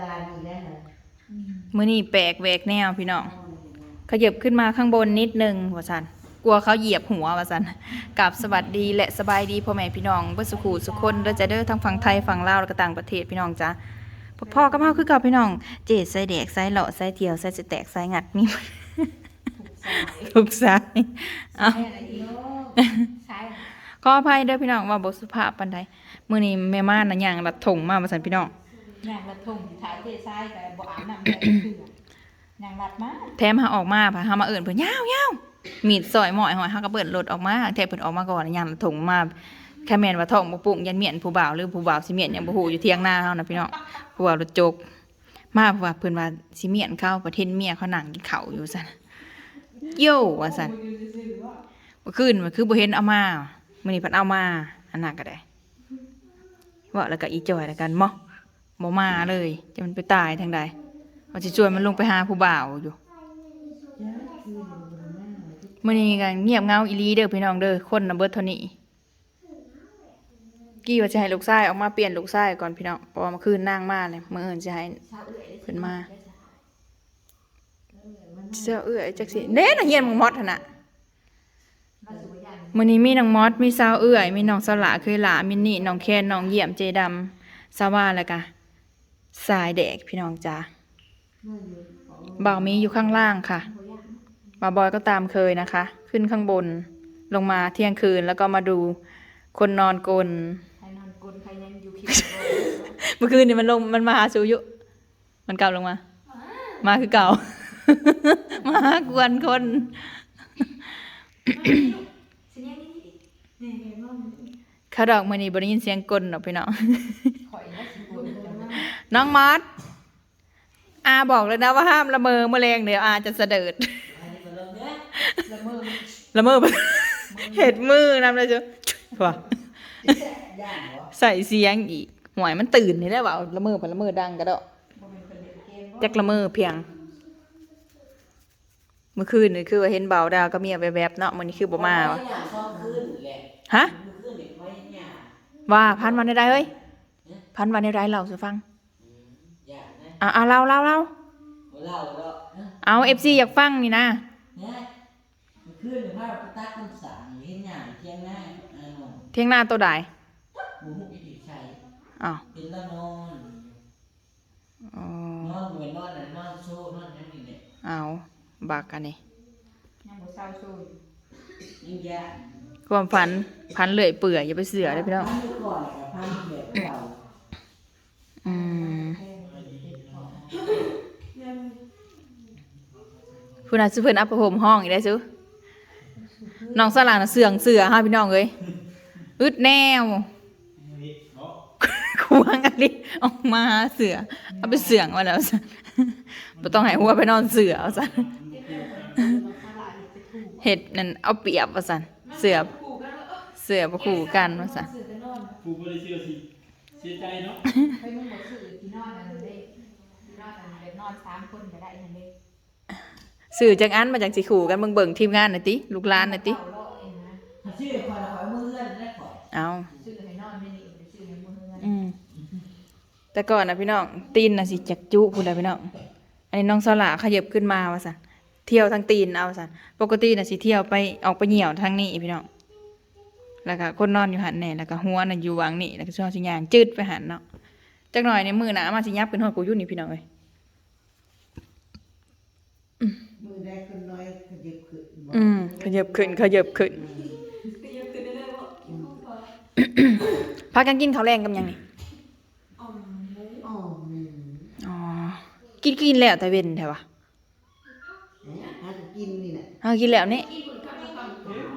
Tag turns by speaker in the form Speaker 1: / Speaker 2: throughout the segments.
Speaker 1: ตาดีแล้วนะ
Speaker 2: มื้อนี้แปลกแหวกแนวพี่น้องขยับขึ้นมาข้างบนนิดนึงว่าสันกลัวเขาเหยียบหัวว่าสันกับสวัสดีและสบายดีพ่อแม่พี่น้องเพื่อสุขูสุขคนเด้อจะเด้อทั้งฝั่งไทยฝั่งลาวแล้วก็ต่างประเทศพี่น้องจ้าพ่อกับเฮาคือเกับพี่น้อง เจดใส่แดกใส่เหลาะใส่เที่ยวใส่สแตกใส่งัดมีหมดทุกสายเอา
Speaker 1: แม่อะไรอีกใช่
Speaker 2: ขออภัยเด้อพี่น้องว่าบ่สุภาพปานใดมื้อนี้แม่ม่านน่ะย่างลัดถงมาว่าซั่นพี่น้อง
Speaker 1: นางละทงถ่ายเททรายกับบ่อาบน้ำเลยเถื่อนางรัดมา
Speaker 2: แถมหาออกมาพะหามาเอิ้นเพิ่นยาวๆมีดซอยหมอยหอยเฮาก็เปิดรถออกมาแท้เพิ่นออกมาก่อนย่างลัดถงมาแค่แม่นว่าท้องบ่ปุ้งยันเมียนผู้บ่าวหรือผู้บ่าวสิเมียนยังบ่ฮู้อยู่เที่ยงหน้าเฮานะพี่น้องผู้บ่าวรถจก มาเพราะว่าเพิ่นว่าสิเมียนเข้าประเทศเมียเขานั่งกินข้าวอยู่ซั่นโย่ว่าซั่นเมื่อคืนมันคือบ่เห็นเอามามื้อนี้เพิ่นเอามาอันนั้นก็ได้ว่าแล้วก็อีจอยแล้วกันบ่ บ่มาเลยจะมันไปตายทางใดว่าสิชวนมันลงไปหาผู้บ่าวอยู่มื้อนี้ก็เงียบเงาอีลีเด้อพี่น้องเด้อคนน่ะเบิดเท่านี้กี้ว่าจะให้ลูกชายออกมาเปลี่ยนลูกชายก่อนพี่น้องเพราะว่าเมื่อคืนนั่งมาเลยเมื่ออื่นจะให้เพิ่นมาเสื้อเอื้อยจักสิเด้น่ะเฮียนมึงมอดหั่นน่ะมื้อนี้มีน้องมอดมีสาวเอื้อย มีน้องสละเคยหลามินนี่น้องแคนน้องเยี่ยมเจดำสาวาแล้วก็ สายแดกพี่น้องจ้าบ่าวมีอยู่ข้างล่างค่ะบ่าวบอยก็ตามเคยนะคะ ขึ้นข้างบนลงมาเที่ยงคืนแล้วก็มาดูคนนอนกลน
Speaker 1: ใครนอนกลนใครยังอยู่คิด
Speaker 2: เมื่อคืนนี่มันลงมันมาหาสูยุ มันกลับลงมา มาคือเก่า มาหากวนคนเขาดอกมันนี่บริยินเสียงกลนหรอกพี่น้อง
Speaker 1: ข่อยแล้วสิกลนจะมา
Speaker 2: น้องมอสอาบอกเลยนะว่าห้ามละเมอแมลงเดี๋ยวอาจะเสดิร์ด
Speaker 1: ละเมอ
Speaker 2: ละเมอเห็ดมือนำเลยจ้ะว่ะใส่เสียงอีกหวยมันตื่นนี่แหละว่าละเมอไปละเมอดังกระดอก
Speaker 1: บ่เป็นคนเล่นเกมบ่
Speaker 2: จักละเมอเพียง เมื่อคืนนี่คือว่าเห็นเบาดาวก็เมียแวบๆเนาะมื้อนี้คือบ่มาวะ
Speaker 3: อยากซ่อมขึ้นแหละ
Speaker 2: ฮะ
Speaker 3: มือขึ้นเนี่ยไว้เนี่ย
Speaker 2: ว่าพันวันได้เฮ้ยพันวันได้เล่าสิฟัง
Speaker 3: อยากนะ
Speaker 2: อะอะเล่าเล่าเล่า
Speaker 3: บ่เล่าแล้วเอ้ย
Speaker 2: เอา FC อยากฟังนี่นะ
Speaker 3: เนี่ยมือขึ้นเนี่ยพาไปตักคนสั่งเห็นหยังเที่ยงหน้าอ่าหนม
Speaker 2: เที่ยงหน้าตัวใด
Speaker 3: บุหุบอีกใส่
Speaker 2: อ้าว
Speaker 3: เป็นละนอน
Speaker 2: อ๋อน
Speaker 3: อนเหมือนนอนน่ะนอนโซ่นอนยังนี่เนี่ย
Speaker 2: เอาบักอันนี้
Speaker 1: ยังบ่เศร้าสู้
Speaker 3: ยังยาก
Speaker 2: ความฝันพันเลื่อยเปื่อยอย่าไปเสือได้พี่น้อง
Speaker 3: พันไปก่อนกับ พันแบบเก่า
Speaker 2: อืมผู้นั้นซื้อเพิ่นอัปโภมห้องอีกได้ซื้อน้องสลาน่ะเสืองเสือฮะพี่น้องเอ้ยอึดแนวควงอันนี้ออกมาหาเสือเอาไปเสืองมาแล้วซะบ่ต้องให้หัวไปนอนเสือเอาซะเห็ดนั่นเอาเปรียบว่าซั่นเสือเสือบ่คู่กันว่าซั่น
Speaker 1: ซื้อแต่นอน
Speaker 4: กูบริเชื่อสิเสียใจเนาะ
Speaker 1: ไปมึงบ่ซื้อที่นอนนั่นเด้ที่นอนนั่นเด้นอนสามคนก็ได้นั่นเด้
Speaker 2: สื่อจังอันมาจากสิขู่กันเบิ่งเบิ่งทีมงานหน่อยติลูกหลานหน่อยติ
Speaker 1: เอา
Speaker 3: ชื่อคอยคอยมือเลื่อนได้ก่อน
Speaker 2: เอา
Speaker 1: ซื้อให้นอนไม่นี่ไปซื้อให้บ่เฮือน
Speaker 2: อืมแต่ก่อนนะพี่น้องตีนน่ะสิจักจุพุ่นน่ะพี่น้องอันนี้น้องสลาขยับขึ้นมาว่าซั่นเที่ยวทางตีนเอาซั่นปกติน่ะสิเที่ยวไปออกไปเหี่ยวทางนี้พี่น้องแล้วก็คนนอนอยู่หันแน่แล้วก็หัวน่ะอยู่วางนี่แล้วก็ช่วงสิยางจืดไปหันเนาะจักหน่อยในมือหนามาสิยับเป็นฮอดกูยู่นี่พี่น้องเอ้ย
Speaker 3: มือได้คนน้อยขยิบขึ้นบ่
Speaker 2: อืมขยับขึ้นขยับขึ้นพากันกินข้าวแรงกับหยังนี่
Speaker 3: อ๋ออืม
Speaker 2: อ๋อกินกินแล้วแต่เว้นแท้วะ
Speaker 3: เนี่ยหาจะกินนี่น่ะ
Speaker 2: เอากินแล้วนี่
Speaker 4: เอ๊ะเร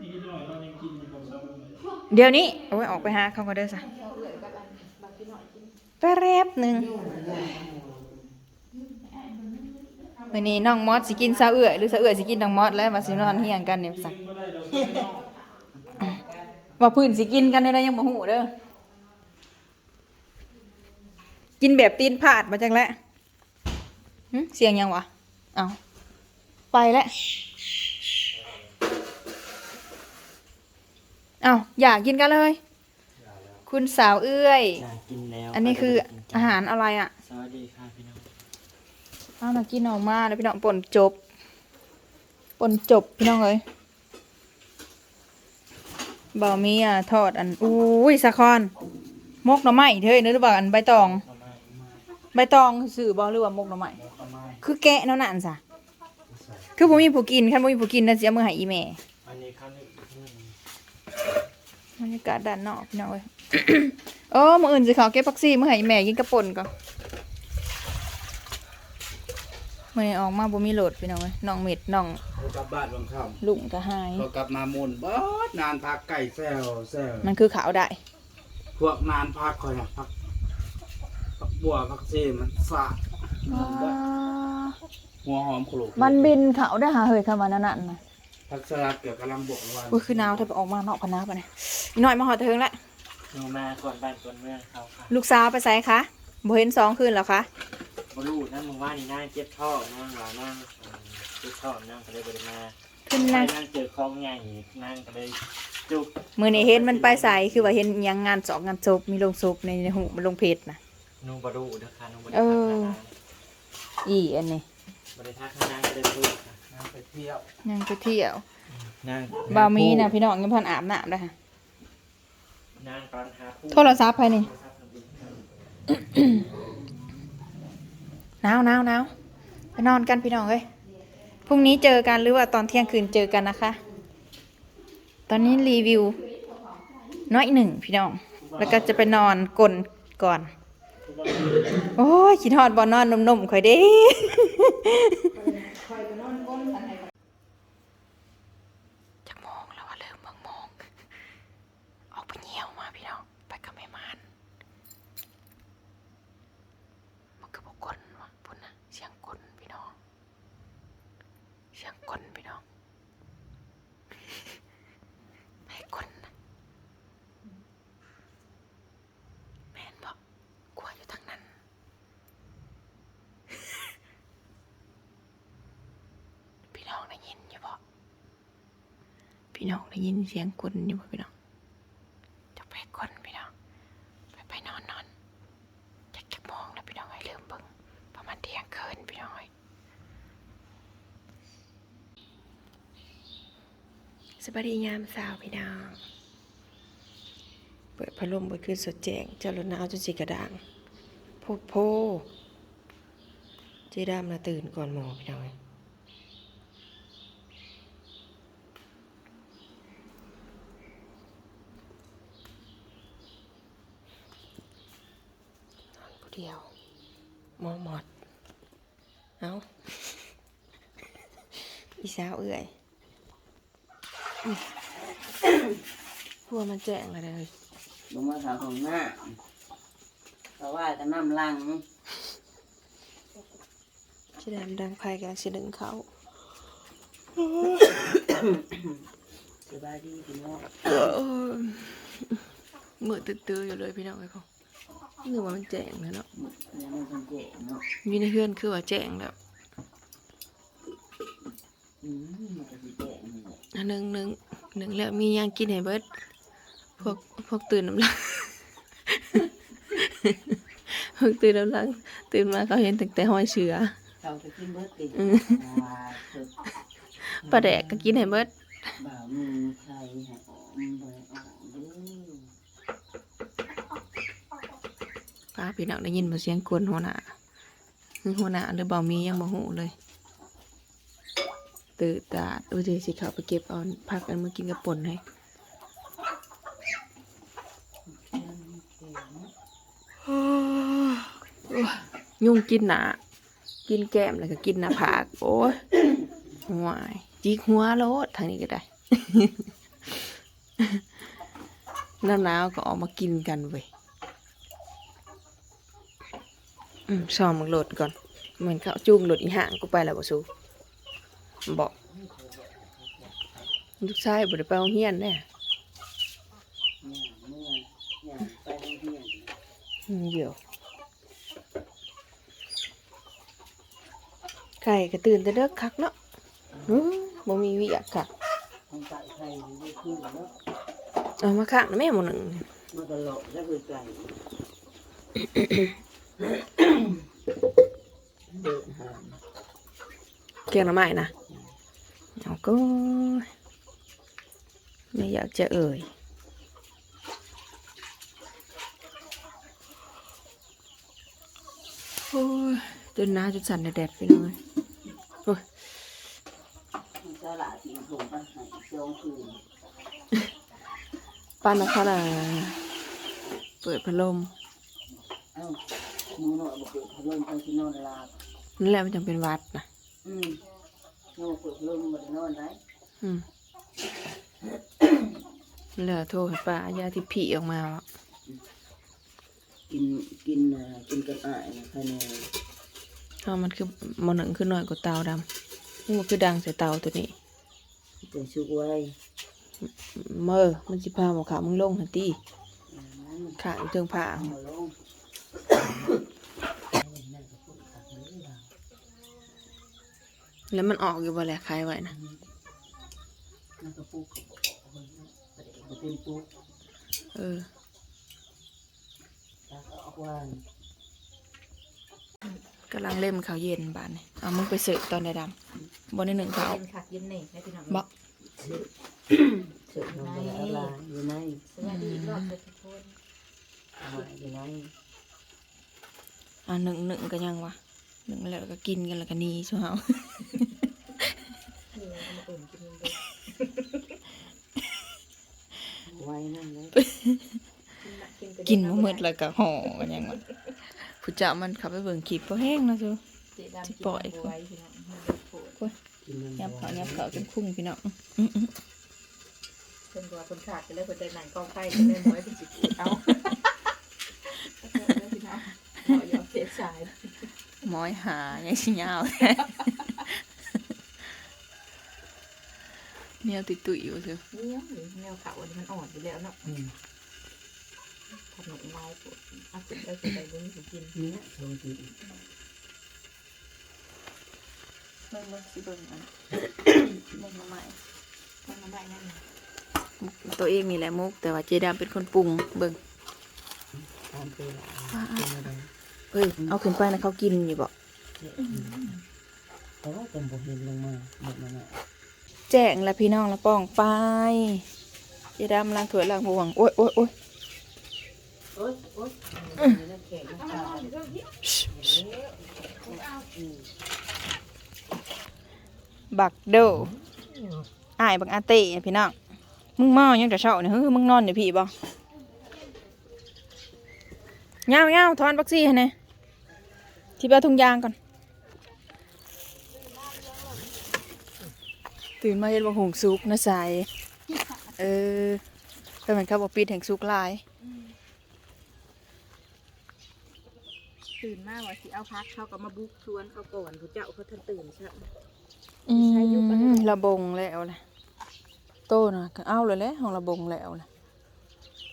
Speaker 4: าอีกหน่อยเรายังกินอยู่กับสาวเลย
Speaker 2: เดี๋ยวนี้โอ้ยออกไปหาเขาก็เด้อซะแป๊บหนึงวั นนี้น้องมอสสิกินซาเอื้อยหรือซาเอื้อยสิกินน้องมอสแล้วมาสินอนเฮียงกันนี่ซะ
Speaker 4: กินก็ได้เรากินเนาะ
Speaker 2: ว่าพื้นสิกินกันได้ยังบ่ฮู้เด้อกินแบบตีนผาดมาจังแล้วหึเสียงยังวะเอาไปแล้วเอาอยากกินกันเลย คุณสาวเอื้อย
Speaker 5: อยากกินแล้ว
Speaker 2: อันนี้คืออาหารอะไรอะ
Speaker 5: ซอย
Speaker 4: วัสดีค่ะพี่น้อง
Speaker 2: เอาน่ะกินออกมาแล้วพี่น้องป่นจบป่นจบพี่น้องเอ้ยบ่มีอะทอดอันอุ้ยสะคอนมกหน่อไม้เด้ยนึกหรือเปล่าอันใบตอง ใบตองสื่อบ่หรือว่ามกหน่อ
Speaker 4: ไม้
Speaker 2: คือแกะเนาะนั่นซะคือบ่มีผู้กินคันบ่มีผู้กินน่ะสิเอามือให้อีแม่
Speaker 4: อันนี้ข้าวนี่อืม
Speaker 2: บรรยากาศด้านนอกพี่น้องเอ้ยโอ้มืออื่นสิเขาเก็บผักซี่มือให้อีแม่กินกระป่นก่อน มื้อนี้ออกมาบ่มีโหลดพี่น้องเอ้ยน้องเม็ดน้อง
Speaker 5: เขากลับบ้านบางค่
Speaker 2: ลุงก็หายำ
Speaker 5: เขากลับมามุนเบิดนานพักไก่แซวแซว
Speaker 2: มันคือขาวได้
Speaker 5: พวกนานพักคอยนะพักพักบัวพักซีมันสะหัวหอมขลุก
Speaker 2: มันบินเขาได้หาเฮ้ยคำว่านั่นน่ะ
Speaker 5: พักสลัดเกี่ยวกับลำบกระหว่าง
Speaker 2: อุ้ยคือหนาวถ้าไปออกมานอกพะนาปะเนี่ยอีน้อยมาหอดเทิงแล้ว
Speaker 4: ลงมาก่อนบ้านก่อนเมืองเขาค่ะ
Speaker 2: ลูกสาวไปไสคะบ่เห็นสองคืนแล้วคะ
Speaker 4: บรูนั่งมึงว่านี่นั่งเจ็บท้องนั่งหลานั่งเจ็บท้องนั่งก็เลยบริมา
Speaker 2: ขึ้น
Speaker 4: ไป
Speaker 2: นะ
Speaker 4: นั่งเจอคลองใหญ่นั่งก็เลยจุก
Speaker 2: มื้อนี้เห็นมันไปไสคือว่าเห็นอิหยังงานสองงานศพมีลงศพในในหูมันลงเพจน่ะ
Speaker 4: นุ่งบรูเด้อค่ะนุ่งบรู
Speaker 2: เอออีอันนี้
Speaker 4: บริทักนั่งก็เลยพูดค่ะ
Speaker 5: น้ำไปเที่ยว
Speaker 2: ยังไปเที่ยว
Speaker 4: นั่ง
Speaker 2: บ่าวมีนะพี่น้องยังพันอาบน้ำได้ค่ะ
Speaker 4: นั่งตอนหาผู้
Speaker 2: โทรศัพท์ไปนี่
Speaker 4: โทรศัพท์คนอื่น
Speaker 2: หนาวหนาวหนาวไปนอนกันพี่น้องเอ้ยพรุ่งนี้เจอกันหรือว่าตอนเที่ยงคืนเจอกันนะคะ ตอนนี้รีวิว น้อยหนึ่งพี่น้อง แล้วก็จะไปนอนกลนก่อน โอ้ยคิดฮอดบอนอนนมๆข่อยเด้ จักโมงแล้วว่าเริ่มเบิ่งโมงออกไปเหี่ยวมาพี่น้อง ไปกับแม่มาน มันคือบอกกลวะพุ่นนะเสียงกลพี่น้อง เสียงกลพี่น้องให้กลนะแม่นบอกกลัวอยู่ทางนั้น พี่น้องได้ยินอยู่บ่พี่น้องได้ยินเสียงกลอยู่บ่พี่น้องจะไปกลพี่น้องไปไปนอนนอนจักจักมองแล้วพี่น้องให้เริ่มเบิ่งประมาณเที่ยงคืนพี่น้องเอ้ย สวัสดียามสาวพี่น้องเปิดพัดลมเปิดขึ้นสดแจ้งเจ้ารถหนาวจนสีกระด่างโพดโพเจดามนะตื่นก่อนหมอพี่น้องนอนผู้เดียวหมอหมอด เอาอีสาวเอื่อย พัวมันแจ้งอะไรเลย
Speaker 3: ลงมาขาวของหน้าเพราะว่าจะน้ำลัง
Speaker 2: ชิดามดังไพ่กันชิดึงเขา
Speaker 3: สบายดีพี่น้อง
Speaker 2: มือตื้อๆอยู่เลยพี่น้องไอ้พ่อนึกว่ามันแจ้งแล้วเนาะ
Speaker 3: ยังไม่สังเกตเนาะ
Speaker 2: อยู่ในเพื่อนคือว่าแจ้งแล้ว
Speaker 3: อืมมันก็สิแก่นี่แหละ
Speaker 2: อันหนึ่งหนึ่ง หนึ่งแล้วมีหยังกินให้เบิดพวกพวกตื่นน้ำลังพวกตื่นน้ำลังตื่นมาเขาเห็นตั้งแต่ห้อยเชือ
Speaker 3: เขาจะกินเบิดติ
Speaker 2: อืม
Speaker 3: ว่าเถอะ
Speaker 2: ปลาแดกก็กินให้เบิด
Speaker 3: บ่าวมีใครให้ออกบ่ให้ออกเด้อ
Speaker 2: ป้าพี่น้องได้ยินมาเสียงกวนหัวหน้าคือหัวหน้าหรือเบามียังบ่หูเลย ตื่นตาดูสิสิเขาไปเก็บเอาพักกันมากินกับป่นให้ยุ่งกินหนากินแก้มแล้วก็กินหน้าผาก โอ้ยหัวยจิกหัวโลดทางนี้ก็ได้หน้าหนาวก็ออกมากินกันเว้ยอืมซ้อมมึงโหลดก่อน เหมือนเขาจูงโหลดอีห่างกูไปแล้วบ่สู้ บอกลูกชายบริไปโรงเรียนแน่
Speaker 3: เดี๋
Speaker 2: ยวไก่ก็ตื่นแต่เด็กคักเนาะบ่มีวิอยากคักเอามาข้างแม่หมดหนึ่ง
Speaker 3: มาตลน้วคืม่เกี่
Speaker 2: ยงละไม้นะ เอาก็ไม่อยากจะเอ่ย โอ้ยจนหน้าจนสั่นแดดๆไปเลยโอ้ย
Speaker 3: เจ้าหลาสิส่งไปให้เจ้าคืน
Speaker 2: ป้านนะคะน่ะเปิดพัดลม
Speaker 3: เอ้าหมูหน่อยบอกเปิดพัดลมไปที่นอนลาบ
Speaker 2: นั่นแหละมันจังเป็นหวัดนะ
Speaker 3: อืม โน่เปิดพัดลมบ่ได้นอนได้
Speaker 2: อืมเหลือโทรให้ป้ายาที่ผีออกมาวะ
Speaker 3: กินกินอ่ากินกับอ้ายนะภายใน
Speaker 2: เอามันคือหมอหนึ่งคือน้อยกว่าเตาดำนี่มันคือดังใส่เตาตัวนี้
Speaker 3: เป็นชุกไว้
Speaker 2: เมื่อมันสิพาหมอขาวมึงลงหันตี
Speaker 3: อ่านั้น
Speaker 2: ขาดเทิงผ้า
Speaker 3: เอาลงนั่นก็พูดขัดมือเรา
Speaker 2: แล้วมันออกอยู่บ่แหละคลายไว้นะ
Speaker 3: นั่นก็พูดกับบอกเอาไว้นะประเดี๋ยวมันเป็นปุ๊บ
Speaker 2: เออ
Speaker 3: แล้วก็เอาไว้
Speaker 2: กำลังเล่มข้าวเย็นบานนี่เอามึงไปเสิร์ฟตอนใดดำบนในหนึ่งข้าว
Speaker 1: เย็นคักเย็นนี่ให้พี่น้อง
Speaker 2: บอก
Speaker 3: เสร็จลงไปแล้วลาอยู่ใน
Speaker 1: สวัสดีอีกรอบเด้อทุกคน
Speaker 3: เอาไว้อยู่ใน
Speaker 2: อะหนึ่งหนึ่งก็ยังวะหนึ่งแล้วก็กินกันแล้วก็หนีชัวเฮา
Speaker 1: นี่เอามาอุ่นกินเลย
Speaker 3: ไว้นั่นเลย
Speaker 2: กินมาหมดแล้วก็ห่อกันยังวะผู้เจ้ามันขับไปเบิ่งคลิปเพราะแห้งนะจู
Speaker 1: เจ๊ดำกิน
Speaker 2: ปล่อย
Speaker 1: น้ำบัวไว้พี่น้องให้เด็กโผล่
Speaker 3: กินมัน
Speaker 2: ยับเขายับเขาจนคุ้งพี่น้องอื้ออื้อ
Speaker 1: เพิ่นว่าเพิ่นขาดไปเลยเพิ่นได้หนังกองไฟก็เลยหมอยเพิ่นสิกินเอาเอาเถอะเด้อพี่น้องหมอยอมเสียสาย
Speaker 2: หมอยหายังสิยาว เนี่ยตุยตุยๆอยู่เถอะ
Speaker 1: เหนี้ยวหรือแนวเขาอันนี้มันอ่อนอยู่แล้วเนาะ
Speaker 3: อืม
Speaker 1: ทำหนุนไม้ปวดเอาขึ้นได้ขึ้นได้บุ้งสิกิน
Speaker 3: เนี่ยโทรติด
Speaker 2: เบิ่งเบิ่งสิเบิ่งอันเบิ่งมาใหม่
Speaker 1: มันมาได้นั่นน่ะ
Speaker 2: ตัวเองนี่แหละมุก แต่ว่าเจดามเป็นคนปรุงเบิ่ง
Speaker 3: ตามไปละเป็นอะไร
Speaker 2: เฮ้ยเอาขึ้นไปนะเขากินอยู่บ่
Speaker 3: แต่ว่าเป็นบ่เห็นลงมาหมดมาเนี่ย
Speaker 2: แจ้งแล้วพี่น้องแล้วป้องไปเจดามล้างถ้วยล้างบวงโอ้ยโอ๊ยโอ๊ยบักโดอายบักอาเต้พี่น้อง มึงมายังแต่เช้าเนี่ยเฮ้ยมึงนอนอยู่พี่บ่เงาเงาถอนบักซี่ให้แหน่ที่ไปเอาถุงยางก่อน ตื่นมาเห็นว่าหงสุกนะสายเออก็เหมือนเขาบอกปีดแห่งสุกหลาย
Speaker 1: ตื่นมากว่าสิเอาพักเขาก็มาบุกชวนเขาก่อนผู้เจ้าเขาทันตื่นใช่ไหม
Speaker 2: อื
Speaker 1: ใช้ยุคปัจจุ
Speaker 2: ม
Speaker 1: บัน
Speaker 2: ระบงแล้วเลยโตนะก็เอาเลยแหละของระบงแล้วเลย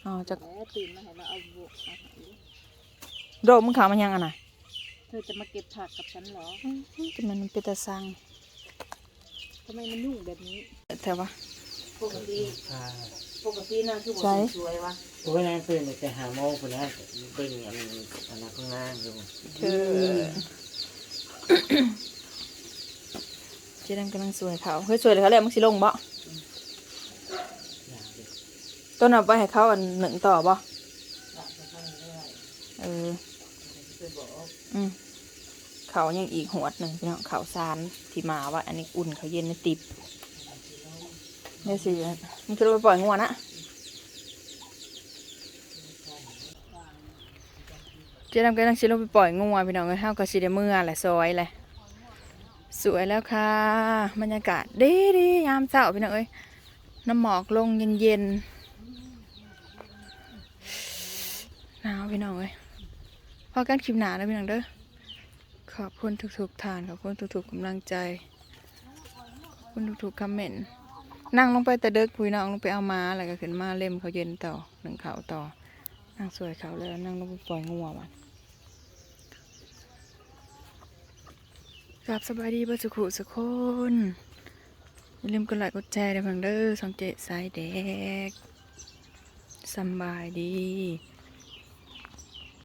Speaker 2: เอาจาก
Speaker 1: แล้วตื่นมาเห็นเราเอาบุกมาให้
Speaker 2: โดมมึงขามันยังอะนะ
Speaker 1: เธอจะมาเก็บผักกับฉันเหรอ
Speaker 2: อืมแต่มันเป็นตาสัง
Speaker 1: ทำไมมันยุ่งแบบนี้
Speaker 2: แต่ว่า
Speaker 3: ปกติ
Speaker 4: อ่า
Speaker 3: ปกตินั่นคือบ่
Speaker 2: ใช่
Speaker 3: สวยวะ
Speaker 4: ผมก็ยังตื่นแต่หาโมงคนนี้เบิ่งอันอันนั้นข้างล่างอยู่
Speaker 2: เธอเจดังกำลังสวยเขาเฮ้ยสวยเลยเขาแล้วมึงสิลงบ่
Speaker 4: อยากดิ
Speaker 2: ต้นเอาไปให้เขาอันหนึ่งต่อบ่เอออืม เขายังอีกหวดหนึ่งพี่น้องเขาซานที่มาว่า อันนี้อุ่นเขาเย็นในติบนี่สิมึงจะไปปล่อยงัวนะเจ๊ดำกำลังสิลงไปปล่อยงัวพี่น้องเอ้ยเฮาก็สิได้เมื่อแหละซอยแหละสวยแล้วค่ะบรรยากาศดีดียามเช้าพี่น้องเอ้ยน้ำหมอกลงเย็นๆหนาวพี่น้องเอ้ยพอกันคลิปหนาแล้วพี่น้องเด้อ ขอบคุณทุกๆทานขอบคุณทุกๆกำลังใจขอบคุณทุกๆคอมเมนต์นั่งลงไปแต่เด็กคุยน้องลงไปเอามาแล้วก็ขึ้นมาเล่มเขาเย็นต่อหนึ่งเขาต่อ นั่งสวยเขาแล้วนั่งลงไปปล่อยงัวมันกับสบายดีบ่สุขุสุคนอย่าลืมกดไลค์กดแชร์เด้อเพิ่งเด้อสองเจ็ดสายแดกสบายดี